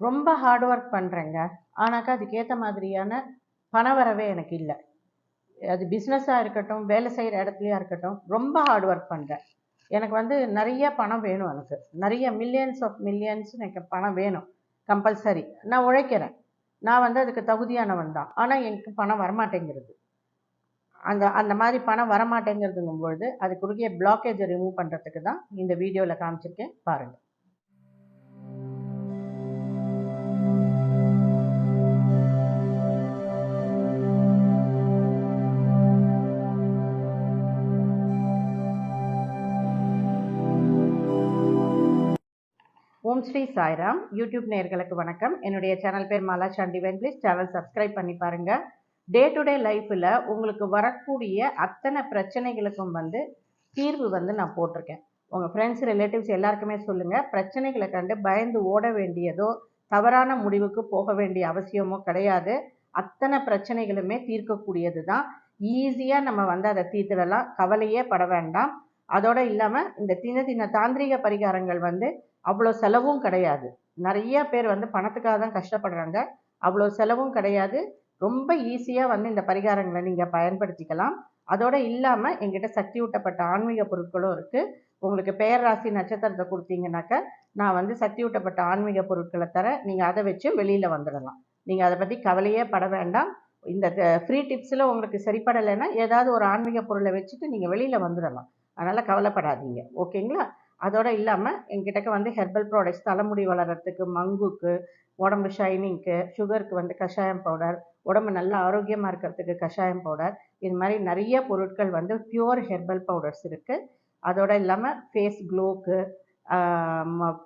ரொம்ப hard work பண்ணுறேங்க ஆனாக்கா அதுக்கேற்ற மாதிரியான பண வரவே எனக்கு இல்லை. அது பிஸ்னஸாக இருக்கட்டும் வேலை செய்கிற இடத்துலையாக இருக்கட்டும் ரொம்ப ஹார்ட் ஒர்க் பண்ணுறேன் எனக்கு வந்து நிறைய பணம் வேணும் எனக்கு. நிறைய மில்லியன்ஸ் ஆஃப் மில்லியன்ஸ் எனக்கு பணம் வேணும். கம்பல்சரி நான் உழைக்கிறேன். நான் வந்து அதுக்கு தகுதியானவன் தான். ஆனால் எனக்கு பணம் வரமாட்டேங்கிறது. அந்த அந்த மாதிரி பணம் வரமாட்டேங்கிறதுங்கும்பொழுது அது குறுகிய பிளாக்கேஜை ரிமூவ் பண்ணுறதுக்கு தான் இந்த வீடியோவில் காமிச்சிருக்கேன். பாருங்கள் ஓம் ஸ்ரீ சாய்ராம். யூடியூப் நேர்களுக்கு வணக்கம். என்னுடைய சேனல் பேர் மாலா சாண்டிவன் ப்ளீஸ் சேனல் சப்ஸ்கிரைப் பண்ணி பாருங்க. டே டு டே லைஃப்பில் உங்களுக்கு வரக்கூடிய அத்தனை பிரச்சனைகளுக்கும் வந்து தீர்வு வந்து நான் போட்டிருக்கேன். உங்கள் ஃப்ரெண்ட்ஸ் ரிலேட்டிவ்ஸ் எல்லாருக்குமே சொல்லுங்கள் பிரச்சனைகளை கண்டு பயந்து ஓட வேண்டியதோ தவறான முடிவுக்கு போக வேண்டிய அவசியமோ கிடையாது. அத்தனை பிரச்சனைகளுமே தீர்க்கக்கூடியது தான் ஈஸியாக நம்ம வந்து அதை தீர்த்துடலாம். கவலையே பட வேண்டாம். அதோடு இல்லாமல் இந்த சின்ன சின்ன தாந்திரிக பரிகாரங்கள் வந்து அவ்வளோ செலவும் கிடையாது. நிறைய பேர் வந்து பணத்துக்காக தான் கஷ்டப்படுறாங்க. அவ்வளோ செலவும் கிடையாது. ரொம்ப ஈஸியாக வந்து இந்த பரிகாரங்களை நீங்கள் பயன்படுத்திக்கலாம். அதோடு இல்லாமல் எங்கிட்ட சக்தி ஊட்டப்பட்ட ஆன்மீக பொருட்களும் இருக்குது உங்களுக்கு பெயர் ராசி நட்சத்திரத்தை கொடுத்தீங்கன்னாக்க நான் வந்து சக்தி ஊட்டப்பட்ட ஆன்மீக பொருட்களை தரேன் நீங்கள் அதை வச்சு வெளியில் வந்துடலாம். நீங்கள் அதை பற்றி கவலையே பட வேண்டாம். இந்த ஃப்ரீ டிப்ஸில் உங்களுக்கு சரிப்படலைன்னா ஏதாவது ஒரு ஆன்மீக பொருளை வச்சுட்டு நீங்கள் வெளியில் வந்துடலாம். அதனால் கவலைப்படாதீங்க. ஓகேங்களா? அதோடு இல்லாமல் எங்கிட்டக்க வந்து ஹெர்பல் ப்ராடக்ட்ஸ் தலைமுடி வளர்கிறதுக்கு மங்குக்கு உடம்பு ஷைனிங்க்கு சுகருக்கு வந்து கஷாயம் பவுடர் உடம்பு நல்லா ஆரோக்கியமாக இருக்கிறதுக்கு கஷாயம் பவுடர் இது மாதிரி நிறைய பொருட்கள் வந்து பியூர் ஹெர்பல் பவுடர்ஸ் இருக்குது அதோடு இல்லாமல் ஃபேஸ் க்ளோக்கு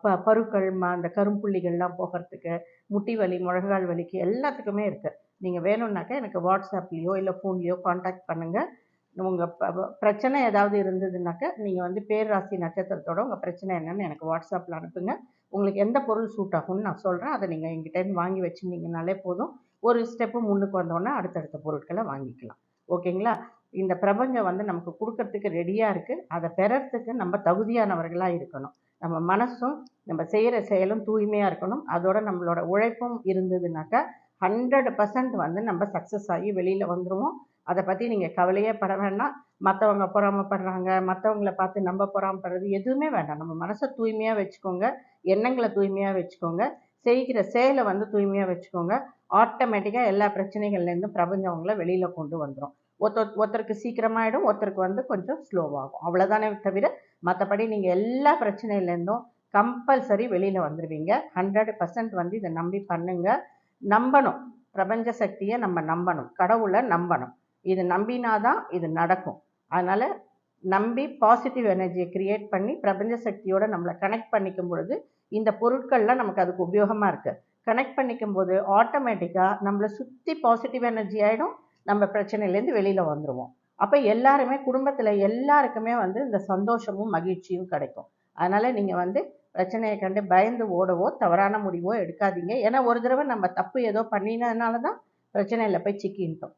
ப பருக்கள் ம அந்த கரும்புள்ளிகள்லாம் போகிறதுக்கு முட்டி வலி முழங்கால் வலிக்கு எல்லாத்துக்குமே இருக்குது நீங்கள் வேணும்னாக்கா எனக்கு வாட்ஸ்அப்லேயோ இல்லை ஃபோன்லேயோ காண்டாக்ட் பண்ணுங்கள் உங்கள் பிரச்சனை ஏதாவது இருந்ததுனாக்கா நீங்கள் வந்து பேரராசி நட்சத்திரத்தோட உங்கள் பிரச்சனை என்னென்னு எனக்கு வாட்ஸ்அப்பில் அனுப்புங்க. உங்களுக்கு எந்த பொருள் சூட் ஆகும்னு நான் சொல்கிறேன் அதை நீங்கள் எங்கிட்டேருந்து வாங்கி வச்சுருந்தீங்கனாலே போதும். ஒரு ஸ்டெப்பு முன்னுக்கு வந்தோடனே அடுத்தடுத்த பொருட்களை வாங்கிக்கலாம். ஓகேங்களா? இந்த பிரபஞ்சம் வந்து நமக்கு கொடுக்கறதுக்கு ரெடியாக இருக்குது அதை பெறறதுக்கு நம்ம தகுதியானவர்களாக இருக்கணும். நம்ம மனசும் நம்ம செய்கிற செயலும் தூய்மையாக இருக்கணும். அதோட நம்மளோட உழைப்பும் இருந்ததுனாக்கா ஹண்ட்ரட் பர்சன்ட் வந்து நம்ம சக்ஸஸ் ஆகி வெளியில் வந்துடுவோம் அதை பற்றி நீங்கள் கவலையே பட வேண்டாம். மற்றவங்க பொறாமப்படுறாங்க மற்றவங்கள பார்த்து நம்ம பொறாமப்படுறது எதுவுமே வேண்டாம். நம்ம மனசை தூய்மையாக வச்சுக்கோங்க எண்ணங்களை தூய்மையாக வச்சுக்கோங்க செய்கிற செயலை வந்து தூய்மையாக வச்சுக்கோங்க. ஆட்டோமேட்டிக்காக எல்லா பிரச்சனைகள்லேருந்தும் பிரபஞ்சம் அவங்கள வெளியில் கொண்டு வந்துடும் ஒருத்தர் ஒருத்தருக்கு சீக்கிரமாகிடும் ஒருத்தருக்கு வந்து கொஞ்சம் ஸ்லோவாகும். அவ்வளோதானே தவிர மற்றபடி நீங்கள் எல்லா பிரச்சனையிலேருந்தும் கம்பல்சரி வெளியில் வந்துடுவீங்க ஹண்ட்ரட் பர்சன்ட் வந்து இதை நம்பி பண்ணுங்கள் நம்பணும். பிரபஞ்ச சக்தியை நம்ம நம்பணும். கடவுளை நம்பணும். இது நம்பினாதான் இது நடக்கும். அதனால் நம்பி பாசிட்டிவ் எனர்ஜியை கிரியேட் பண்ணி பிரபஞ்ச சக்தியோட நம்மளை கனெக்ட் பண்ணிக்கும் பொழுது இந்த பொருட்கள்லாம் நமக்கு அதுக்கு உபயோகமாக இருக்குது கனெக்ட் பண்ணிக்கும் போது ஆட்டோமேட்டிக்காக நம்மளை சுற்றி பாசிட்டிவ் எனர்ஜி ஆகிடும் நம்ம பிரச்சனையிலேருந்து வெளியில் வந்துடுவோம் அப்போ எல்லாருமே குடும்பத்தில் எல்லாருக்குமே வந்து இந்த சந்தோஷமும் மகிழ்ச்சியும் கிடைக்கும். அதனால் நீங்கள் வந்து பிரச்சனையை கண்டு பயந்து ஓடவோ தவறான முடிவோ எடுக்காதீங்க. ஏன்னா ஒரு தடவை நம்ம தப்பு ஏதோ பண்ணினதுனால தான் பிரச்சனையில் போய் சிக்கின்ட்டோம்.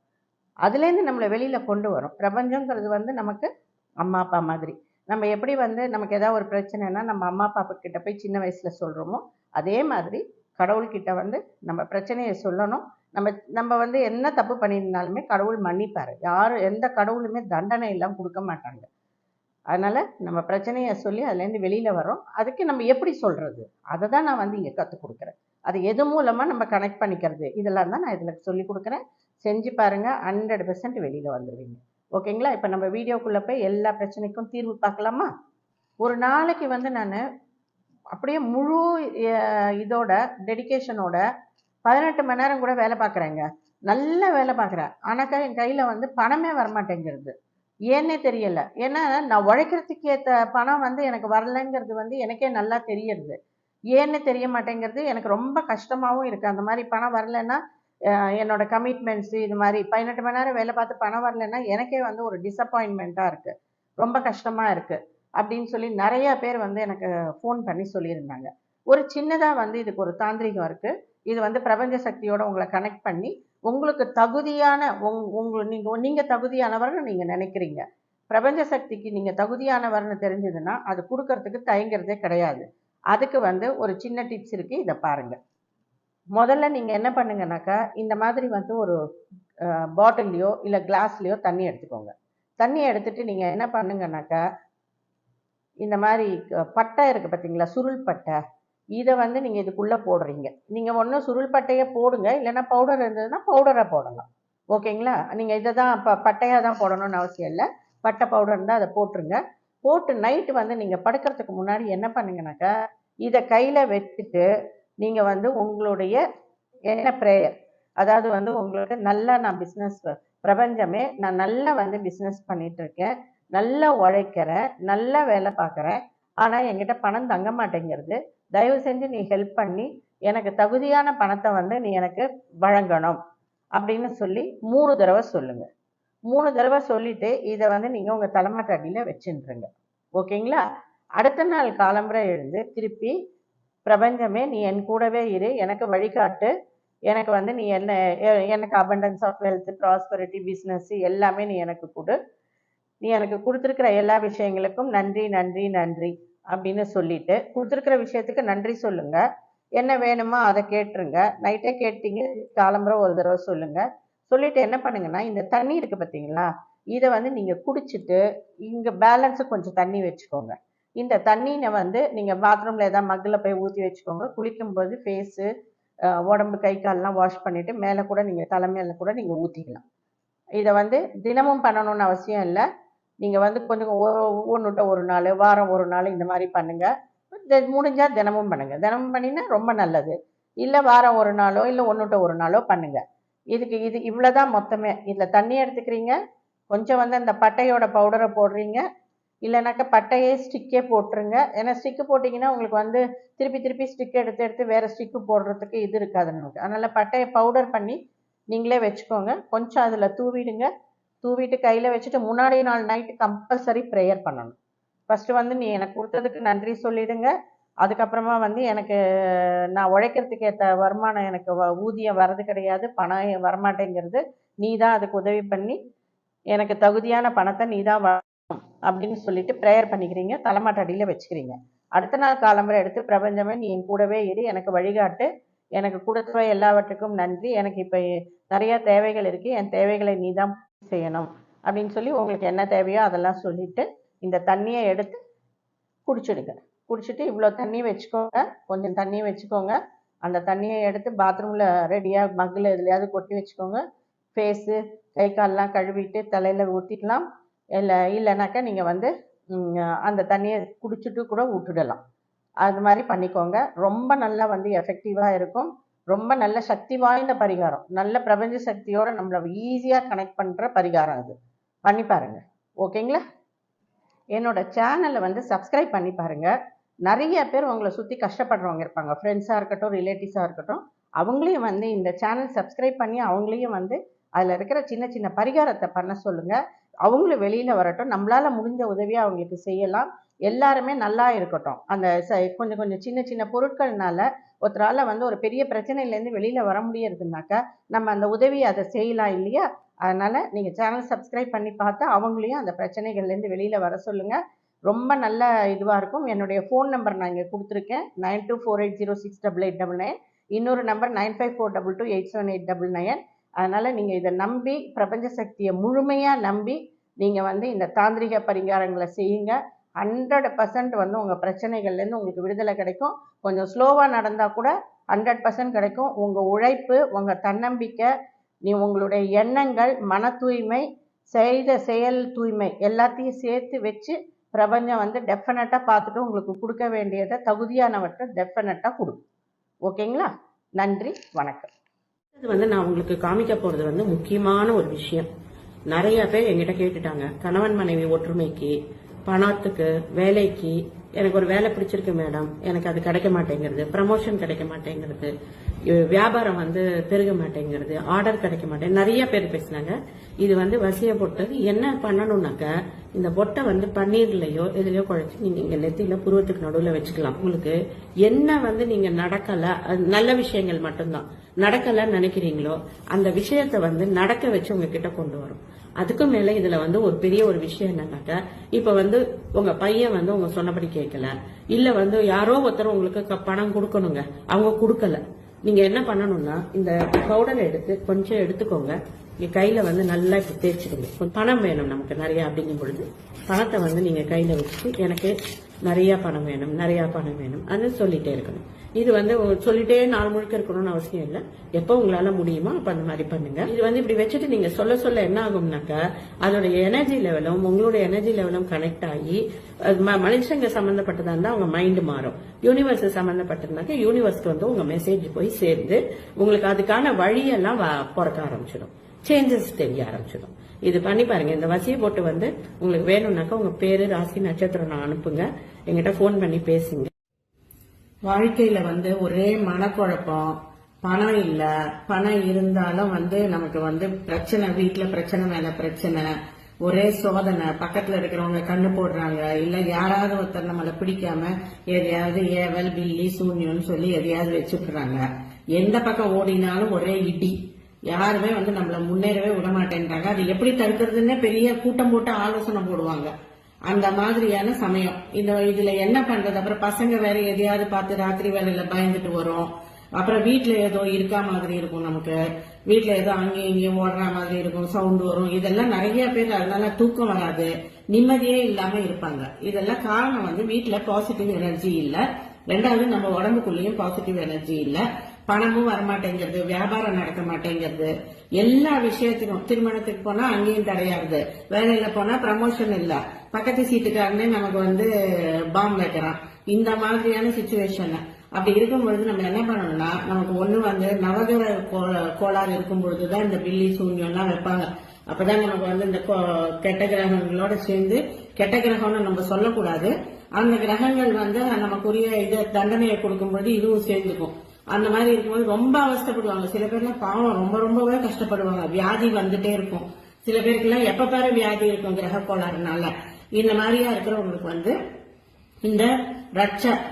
அதுலேருந்து நம்மளை வெளியில் கொண்டு வரும். பிரபஞ்சங்கிறது வந்து நமக்கு அம்மா அப்பா மாதிரி. நம்ம எப்படி வந்து நமக்கு ஏதாவது ஒரு பிரச்சனைனா நம்ம அம்மா அப்பா கிட்ட போய் சின்ன வயசில் சொல்கிறோமோ அதே மாதிரி கடவுள்கிட்ட வந்து நம்ம பிரச்சனையை சொல்லணும். நம்ம நம்ம வந்து என்ன தப்பு பண்ணியிருந்தாலுமே கடவுள் மன்னிப்பார். யாரும் எந்த கடவுளுமே தண்டனை எல்லாம் கொடுக்க மாட்டாங்க. அதனால் நம்ம பிரச்சனையை சொல்லி அதுலேருந்து வெளியில் வரோம் அதுக்கு நம்ம எப்படி சொல்கிறது அதை தான் நான் வந்து இங்கே கற்றுக் கொடுக்குறேன். அது எது மூலமாக நம்ம கனெக்ட் பண்ணிக்கிறது? இதெல்லாம் தான் நான் இதில் சொல்லி கொடுக்குறேன். செஞ்சு பாருங்கள் ஹண்ட்ரட் பெர்சன்ட் வெளியில் வந்துடுவீங்க ஓகேங்களா? இப்போ நம்ம வீடியோக்குள்ளே போய் எல்லா பிரச்சனைக்கும் தீர்வு பார்க்கலாமா? ஒரு நாளைக்கு வந்து நான் அப்படியே முழு இதோட டெடிக்கேஷனோட பதினெட்டு மணி நேரம் கூட வேலை பார்க்குறேங்க. நல்ல வேலை பார்க்குறேன். ஆனாக்கா என் கையில் வந்து பணமே வரமாட்டேங்கிறது. ஏன்னே தெரியல. ஏன்னா நான் உழைக்கிறதுக்கு ஏற்ற பணம் வந்து எனக்கு வரலைங்கிறது வந்து எனக்கே நல்லா தெரியறது. ஏன்னு தெரிய மாட்டேங்கிறது எனக்கு ரொம்ப கஷ்டமாகவும் இருக்குது அந்த மாதிரி பணம் வரலைன்னா என்னோட கமிட்மெண்ட்ஸு இது மாதிரி பதினெட்டு மணி நேரம் வேலை பார்த்து பணம் வரலைன்னா எனக்கே வந்து ஒரு டிசப்பாயின்மெண்ட்டாக இருக்குது ரொம்ப கஷ்டமாக இருக்குது அப்படின்னு சொல்லி நிறைய பேர் வந்து எனக்கு ஃபோன் பண்ணி சொல்லியிருந்தாங்க. ஒரு சின்னதாக வந்து இதுக்கு ஒரு தாந்திரிகம் இருக்குது இது வந்து பிரபஞ்ச சக்தியோட உங்களை கனெக்ட் பண்ணி உங்களுக்கு தகுதியான உங் உங்க நீங்கள் நீங்கள் தகுதியானவர்னு நீங்கள் நினைக்கிறீங்க. பிரபஞ்ச சக்திக்கு நீங்கள் தகுதியானவர்னு தெரிஞ்சதுன்னா அது கொடுக்கறதுக்கு தயங்குறதே கிடையாது. அதுக்கு வந்து ஒரு சின்ன டிப்ஸ் இருக்குது இதை பாருங்கள் முதல்ல நீங்கள் என்ன பண்ணுங்கனாக்கா இந்த மாதிரி வந்து ஒரு பாட்டில்லையோ இல்லை கிளாஸ்லையோ தண்ணி எடுத்துக்கோங்க. தண்ணி எடுத்துட்டு நீங்கள் என்ன பண்ணுங்கனாக்கா இந்த மாதிரி பட்டை இருக்குது பார்த்தீங்களா சுருள் பட்டை இதை வந்து நீங்கள் இதுக்குள்ளே போடுறீங்க. நீங்கள் ஒன்றும் சுருள் பட்டையை போடுங்க இல்லைன்னா பவுடர் இருந்ததுன்னா பவுடரை போடலாம். ஓகேங்களா நீங்கள் இதை தான் இப்போ பட்டையாக தான் போடணும்னு அவசியம் இல்லை. பட்டை பவுடர் இருந்தால் அதை போட்டுருங்க. போட்டு நைட்டு வந்து நீங்கள் படுக்கிறதுக்கு முன்னாடி என்ன பண்ணுங்கனாக்கா இதை கையில் வச்சுட்டு நீங்கள் வந்து உங்களுடைய என்ன ப்ரேயர் அதாவது வந்து உங்களுக்கு நல்லா நான் பிஸ்னஸ் பிரபஞ்சமே நான் நல்லா வந்து பிஸ்னஸ் பண்ணிட்டு இருக்கேன் நல்லா உழைக்கிறேன். நல்லா வேலை பார்க்குறேன். ஆனால் என்கிட்ட பணம் தங்க மாட்டேங்கிறது. தயவு செஞ்சு நீ ஹெல்ப் பண்ணி எனக்கு தகுதியான பணத்தை வந்து நீ எனக்கு வழங்கணும். அப்படின்னு சொல்லி மூணு தடவை சொல்லுங்க. மூணு தடவை சொல்லிட்டு இதை வந்து நீங்கள் உங்கள் தலைமாட்டு அடியில் வச்சுருங்க ஓகேங்களா? அடுத்த நாள் காலம்புரை எழுந்து திருப்பி பிரபஞ்சமே நீ என் கூடவே இரு. எனக்கு வழிகாட்டு. எனக்கு வந்து நீ என்ன எனக்கு abundance of wealth prosperity business எல்லாமே நீ எனக்கு கொடு. நீ எனக்கு கொடுத்துருக்கிற எல்லா விஷயங்களுக்கும் நன்றி நன்றி நன்றி அப்படின்னு சொல்லிட்டு கொடுத்துருக்கிற விஷயத்துக்கு நன்றி சொல்லுங்க. என்ன வேணுமோ அதை கேட்டுருங்க. நைட்டே கேட்டீங்க காலம்புற ஒரு தடவை சொல்லுங்க. சொல்லிட்டு என்ன பண்ணுங்கன்னா இந்த தண்ணி இருக்கு பார்த்தீங்களா இதை வந்து நீங்கள் குடிச்சிட்டு இங்கே பேலன்ஸு கொஞ்சம் தண்ணி வச்சுக்கோங்க. இந்த தண்ணியை வந்து நீங்கள் பாத்ரூமில் ஏதாவது மக்கில் போய் ஊற்றி வச்சுக்கோங்க. குளிக்கும்போது ஃபேஸு உடம்பு கை கால்லாம் வாஷ் பண்ணிவிட்டு மேலே கூட நீங்கள் தலைமையில் கூட நீங்கள் ஊற்றிக்கலாம் இதை வந்து தினமும் பண்ணணும்னு அவசியம் இல்லை. நீங்கள் வந்து கொஞ்சம் ஒன்றுட்ட ஒரு நாள் வாரம் ஒரு நாள் இந்த மாதிரி பண்ணுங்கள் முடிஞ்சால் தினமும் பண்ணுங்கள் தினமும் பண்ணினா ரொம்ப நல்லது. இல்லை வாரம் ஒரு நாளோ இல்லை ஒன்றுட்ட ஒரு நாளோ பண்ணுங்கள் இதுக்கு இது இவ்வளோதான் மொத்தமே. இதில் தண்ணி எடுத்துக்கிறீங்க. கொஞ்சம் வந்து அந்த பட்டையோட பவுடரை போடுறீங்க. இல்லைனாக்கா பட்டையே ஸ்டிக்கே போட்டுருங்க. ஏன்னா ஸ்டிக்கு போட்டிங்கன்னா உங்களுக்கு வந்து திருப்பி திருப்பி ஸ்டிக் எடுத்து எடுத்து வேறு ஸ்டிக்கு போடுறதுக்கு இது இருக்காது நமக்கு. அதனால் பட்டையை பவுடர் பண்ணி நீங்களே வச்சுக்கோங்க. கொஞ்சம் அதில் தூவிடுங்க. தூவிட்டு கையில் வச்சுட்டு முன்னாடி நாள் நைட்டு கம்பல்சரி ப்ரேயர் பண்ணணும். ஃபஸ்ட்டு வந்து நீ எனக்கு கொடுத்ததுக்கு நன்றி சொல்லிடுங்க. அதுக்கப்புறமா வந்து எனக்கு நான் உழைக்கிறதுக்கு ஏற்ற வருமானம் எனக்கு வ- ஊதியம் வர்றது கிடையாது. பணம் வரமாட்டேங்கிறது. நீ தான் அதுக்கு உதவி பண்ணி எனக்கு தகுதியான பணத்தை நீ தான் அப்படின்னு சொல்லிட்டு ப்ரேயர் பண்ணிக்கிறீங்க தலைமாட்டடியில் வச்சுக்கிறீங்க. அடுத்த நாள் காலம்பரை எடுத்து பிரபஞ்சமே நீ என் கூடவே இரு எனக்கு வழிகாட்டு. எனக்கு கொடுத்த எல்லாவற்றுக்கும் நன்றி. எனக்கு இப்போ நிறைய தேவைகள் இருக்குது என் தேவைகளை நீ தான் செய்யணும் அப்படின்னு சொல்லி உங்களுக்கு என்ன தேவையோ அதெல்லாம் சொல்லிட்டு இந்த தண்ணியை எடுத்து குடிச்சிடுங்க. குடிச்சிட்டு இவ்வளோ தண்ணி வச்சுக்கோங்க. கொஞ்சம் தண்ணியை வச்சுக்கோங்க. அந்த தண்ணியை எடுத்து பாத்ரூமில் ரெடியாக மக்கில் எதுலையாவது கொட்டி வச்சுக்கோங்க. ஃபேஸு கை கால்லாம் கழுவிட்டு தலையில் ஊற்றிக்கலாம் இல்லை இல்லைனாக்கா நீங்கள் வந்து அந்த தண்ணியை குடிச்சிட்டு கூட விட்டுடலாம். அது மாதிரி பண்ணிக்கோங்க. ரொம்ப நல்லா வந்து எஃபெக்டிவாக இருக்கும். ரொம்ப நல்ல சக்தி வாய்ந்த பரிகாரம். நல்ல பிரபஞ்ச சக்தியோட நம்மளை ஈஸியாக கனெக்ட் பண்ணுற பரிகாரம் அது. பண்ணி பாருங்க. ஓகேங்களா? என்னோட சேனலை வந்து சப்ஸ்கிரைப் பண்ணி பாருங்க. நிறைய பேர் உங்களை சுற்றி கஷ்டப்படுறவங்க இருப்பாங்க. ஃப்ரெண்ட்ஸாக இருக்கட்டும் ரிலேட்டிவ்ஸாக இருக்கட்டும். அவங்களையும் வந்து இந்த சேனல் சப்ஸ்கிரைப் பண்ணி அவங்களையும் வந்து அதில் இருக்கிற சின்ன சின்ன பரிகாரத்தை பண்ண சொல்லுங்கள் அவங்களும் வெளியில் வரட்டும். நம்மளால் முடிஞ்ச உதவியை அவங்களுக்கு செய்யலாம். எல்லாருமே நல்லா இருக்கட்டும். அந்த ச கொஞ்சம் கொஞ்சம் சின்ன சின்ன பொருட்கள்னால ஒருத்தரால் வந்து ஒரு பெரிய பிரச்சனையிலேருந்து வெளியில் வர முடியறதுனாக்கா நம்ம அந்த உதவியை அதை செய்யலாம் இல்லையா? அதனால் நீங்கள் சேனல் சப்ஸ்கிரைப் பண்ணி பார்த்து அவங்களையும் அந்த பிரச்சனைகள்லேருந்து வெளியில் வர சொல்லுங்கள் ரொம்ப நல்ல இதுவாக இருக்கும். என்னுடைய ஃபோன் நம்பர் நான் இங்கே கொடுத்துருக்கேன். Nine two four eight zero six double eight double nine இன்னொரு number nine five four double two eight seven eight double nine அதனால் நீங்கள் இதை நம்பி பிரபஞ்ச சக்தியை முழுமையாக நம்பி நீங்கள் வந்து இந்த தாந்திரிக பரிகாரங்களை செய்யுங்க. ஹண்ட்ரட் பர்சன்ட் வந்து உங்கள் பிரச்சனைகள்லேருந்து உங்களுக்கு விடுதலை கிடைக்கும். கொஞ்சம் ஸ்லோவாக நடந்தால் கூட ஹண்ட்ரட் பர்சன்ட் கிடைக்கும். உங்கள் உழைப்பு உங்கள் தன்னம்பிக்கை நீ உங்களுடைய எண்ணங்கள் மன தூய்மை செய்த செயல் தூய்மை எல்லாத்தையும் சேர்த்து வச்சு பிரபஞ்சம் வந்து டெஃபினட்டாக பார்த்துட்டு உங்களுக்கு கொடுக்க வேண்டியதை தகுதியானவற்றை டெஃபினட்டாக கொடுக்கும். ஓகேங்களா நன்றி வணக்கம். இது வந்து நான் உங்களுக்கு காமிக்க போறது வந்து முக்கியமான ஒரு விஷயம். நிறைய பேர் எங்கிட்ட கேட்டுட்டாங்க. கணவன் மனைவி ஒற்றுமைக்கு பணத்துக்கு வேலைக்கு எனக்கு ஒரு வேலை பிடிச்சிருக்கு மேடம் எனக்கு அது கிடைக்க மாட்டேங்கிறது. ப்ரமோஷன் கிடைக்க மாட்டேங்கிறது. வியாபாரம் வந்து பெருக மாட்டேங்கிறது. ஆர்டர் கிடைக்க மாட்டேங்குது நிறைய பேர் பேசினாங்க. இது வந்து வசிய பொட்டது. என்ன பண்ணணும்னாக்க இந்த பொட்டை வந்து பன்னீர்லயோ எதுலயோ குழைச்சி நீங்க இங்க நெத்தியில புருவத்துக்கு நடுவில் வச்சுக்கலாம். உங்களுக்கு என்ன வந்து நீங்க நடக்கல அது நல்ல விஷயங்கள் மட்டும்தான். நடக்கலன்னு நினைக்கிறீங்களோ அந்த விஷயத்த வந்து நடக்க வச்சு உங்ககிட்ட கொண்டு வரும். அதுக்கு மேல இதுல வந்து ஒரு பெரிய ஒரு விஷயம் என்னன்னாக்க இப்ப வந்து உங்க பையன் வந்து உங்க சொன்னபடி கேட்கல இல்ல வந்து யாரோ ஒருத்தர் உங்களுக்கு க- பணம் கொடுக்கணுங்க. அவங்க கொடுக்கல. நீங்க என்ன பண்ணணும்னா இந்த பவுடரை எடுத்து கொஞ்சம் எடுத்துக்கோங்க. நீங்க கையில வந்து நல்லா இப்ப தேய்ச்சிடுங்க பணம் வேணும் நமக்கு நிறைய அப்படிங்கும் பொழுது பணத்தை வந்து நீங்க கையில வச்சுட்டு எனக்கு நிறைய பணம் வேணும் நிறைய பணம் வேணும் அது சொல்லிட்டே இருக்கணும். இது வந்து சொல்லிட்டே நாள் முழுக்க இருக்கணும்னு அவசியம் இல்லை. எப்போ உங்களால முடியுமோ அப்ப அந்த மாதிரி பண்ணுங்க. இது வந்து இப்படி வச்சுட்டு நீங்க சொல்ல சொல்ல என்ன ஆகும்னாக்கா அதோட எனர்ஜி லெவலும் உங்களோட எனர்ஜி லெவலும் கனெக்ட் ஆகி ம- மனுஷங்க சம்பந்தப்பட்டதா இருந்தா அவங்க மைண்ட் மாறும். யூனிவர்ஸ் சம்பந்தப்பட்டிருந்தாக்க யூனிவர்ஸ்க்கு வந்து உங்க மெசேஜ் போய் சேர்ந்து உங்களுக்கு அதுக்கான வழியெல்லாம் வ- பிறக்க ஆரம்பிச்சிடும். சேஞ்சஸ் தெரிய ஆரம்பிச்சிடும். இது பண்ணி பாருங்க. இந்த வசிய போட்டு வந்து உங்களுக்கு வேணும்னாக்கா உங்க பேரு ராசி நட்சத்திரம் நான் அனுப்புங்க. எங்கிட்ட ஃபோன் பண்ணி பேசுங்க. வாழ்க்கையில வந்து ஒரே மனக்குழப்பம். பணம் இல்ல. பணம் இருந்தாலும் வந்து நமக்கு வந்து பிரச்சனை வீட்டுல பிரச்சனை மேல பிரச்சனை. ஒரே சோதனை. பக்கத்துல இருக்கிறவங்க கண்ணு போடுறாங்க. இல்ல யாராவது ஒருத்தர் நம்மளை பிடிக்காம எதையாவது ஏவல் பில்லி சூன்யம்னு சொல்லி எதையாவது வச்சுக்கிறாங்க. எந்த பக்கம் ஓடினாலும் ஒரே இடி. யாருமே வந்து நம்மள முன்னேறவே விட மாட்டேன்றாங்க அது எப்படி தடுக்கிறதுன்னே பெரிய கூட்டம் போட்டு ஆலோசனை போடுவாங்க. அந்த மாதிரியான சமயம். இந்த இதுல என்ன பண்றது? அப்புறம் பசங்க வேற எதையாவது பார்த்து ராத்திரி வேலையில பயந்துட்டு வரும். அப்புறம் வீட்டுல ஏதோ இருக்கா மாதிரி இருக்கும் நமக்கு. வீட்டுல ஏதோ அங்கேயும் இங்கேயும் ஓடுற மாதிரி இருக்கும். சவுண்ட் வரும். இதெல்லாம் நிறைய பேர் அதனால தூக்கம் வராது. நிம்மதியே இல்லாம இருப்பாங்க. இதெல்லாம் காரணம் வந்து வீட்டுல பாசிட்டிவ் எனர்ஜி இல்ல. ரெண்டாவது நம்ம உடம்புக்குள்ளேயும் பாசிட்டிவ் எனர்ஜி இல்ல. பணமும் வரமாட்டேங்கிறது வியாபாரம் நடக்க மாட்டேங்கிறது. எல்லா விஷயத்திலும் திருமணத்துக்கு போனா அங்கேயும் தடையாகுது. வேலையில போனா ப்ரமோஷன் இல்ல. பக்கத்து சீட்டுக்காரனே நமக்கு வந்து பாம் வைக்கிறான். இந்த மாதிரியான சுச்சுவேஷன் அப்படி இருக்கும்பொழுது நம்ம என்ன பண்ணணும்னா நமக்கு ஒண்ணு வந்து நவகிர கோ- கோளாறு இருக்கும் பொழுதுதான் இந்த பில்லி சூன்யம்லாம் வைப்பாங்க. அப்பதான் நமக்கு வந்து இந்த கோ- கெட்ட கிரகங்களோட சேர்ந்து கெட்ட கிரகம்னு நம்ம சொல்லக்கூடாது. அந்த கிரகங்கள் வந்து நமக்குரிய இது தண்டனையை கொடுக்கும்போது இதுவும் சேர்ந்துக்கும். அந்த மாதிரி இருக்கும்போது ரொம்ப அவஸ்தைப்படுவாங்க. சில பேர்லாம் பாவம் ரொம்ப ரொம்பவே கஷ்டப்படுவாங்க. வியாதி வந்துட்டே இருக்கும். சில பேருக்குலாம் எப்ப பாரு வியாதி இருக்கும் கிரக கோளாறுனால. இந்த மாதிரியா இருக்கிறவங்களுக்கு வந்து இந்த ரட்ச